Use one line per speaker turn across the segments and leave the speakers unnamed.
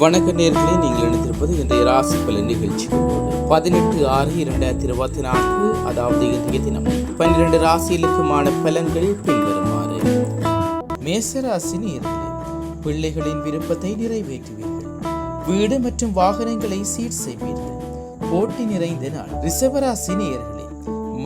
வணக்க நேர்களை நீங்கள் இணைந்திருப்பது இன்றைய ராசி பலன் நிகழ்ச்சி பதினெட்டு ஆறு இரண்டாயிரத்தி இருபத்தி நான்கு அதாவது இன்றைய தினம். பன்னிரண்டு ராசிகளுக்குமான பலன்கள் பின்வருமாறு. மேசராசி நேர்களை பிள்ளைகளின் விருப்பத்தை நிறைவேற்றுவீர்கள். வீடு மற்றும் வாகனங்களை சீர் செய்வீர்கள். போட்டி நிறைந்த நாள். ரிசவராசி நேர்களை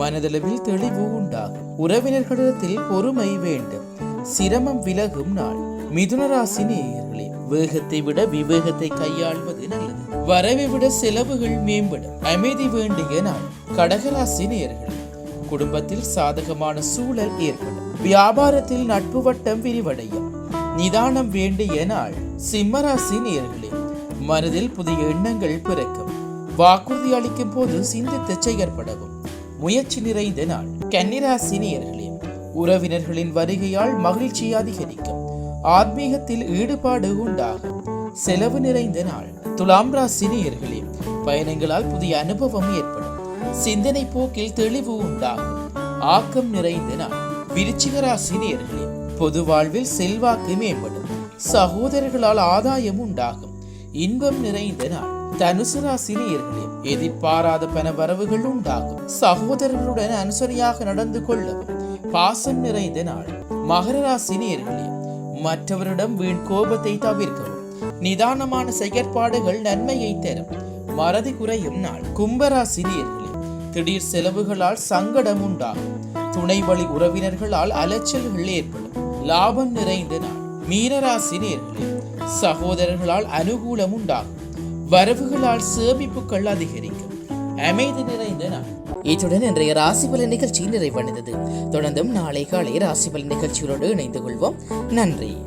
மனதளவில் தெளிவு உண்டாகும். உறவினர்களிடத்தில் பொறுமை வேண்டும். சிரமம் விலகும் நாள். மிதுன ராசி நேயர்களே வேகத்தை விட விவேகத்தை கையாள்வது நல்லது. வரவை விட செலவுகள் மேம்படும். அமைதி வேண்டிய நாள். கடகராசி நேர்கள் குடும்பத்தில் சாதகமான சூழல் ஏற்படும். வியாபாரத்தில் நட்பு வட்டம் விரிவடையும் நிதானம் வேண்டிய நாள். சிம்மராசி நேர்களே மனதில் புதிய எண்ணங்கள் பிறக்கும். வாக்குறுதி அளிக்கும் போது சிந்தித்து செயற்படவும். முயற்சி நிறைந்த நாள். கன்னிராசி நேர்களே உறவினர்களின் வருகையால் மகிழ்ச்சி அதிகரிக்கும். ஆத்மீகத்தில் ஈடுபாடு உண்டாகும். செலவு நிறைந்த நாள். துலாம் ராசி நேயர்களே பயணங்களால் புதிய அனுபவம் ஏற்படும். சிந்தனை போக்கில் தெளிவு உண்டாகும். ஆக்கம் நிறைந்த நாள். விருச்சிக ராசி நேயர்களே பொது வாழ்வில் செல்வாக்கு மேம்படும். சகோதரர்களால் ஆதாயம் உண்டாகும். இன்பம் நிறைந்த நாள். தனுசு ராசி நேயர்களே எதிர்பாராத பண வரவுகள் உண்டாகும். சகோதரர்களுடன் அனுசரியாக நடந்து கொள்ளவும். பாசம் நிறைந்த நாள். மகர ராசி நேயர்களே மற்றவரிடம் வீண் கோபத்தை தவிர்க்கவும். நிதானமான செயற்பாடுகள் நன்மையை தரும். மறதி குறையும் நாள். கும்பராசி திடீர் செலவுகளால் சங்கடம் உண்டாகும். துணை வழி உறவினர்களால் அலைச்சல்கள் ஏற்படும். லாபம் நிறைந்த நாள். மீனராசி சகோதரர்களால் அனுகூலம் உண்டாகும். வரவுகளால் சேமிப்புகள் அதிகரிக்கும். அமைதி நிறைந்த நாள். இத்துடன் இன்றைய ராசிபலன் நிகழ்ச்சி நிறைவடைந்தது. தொடர்ந்தும் நாளை காலை ராசிபலன் நிகழ்ச்சிகளோடு இணைந்து கொள்வோம். நன்றி.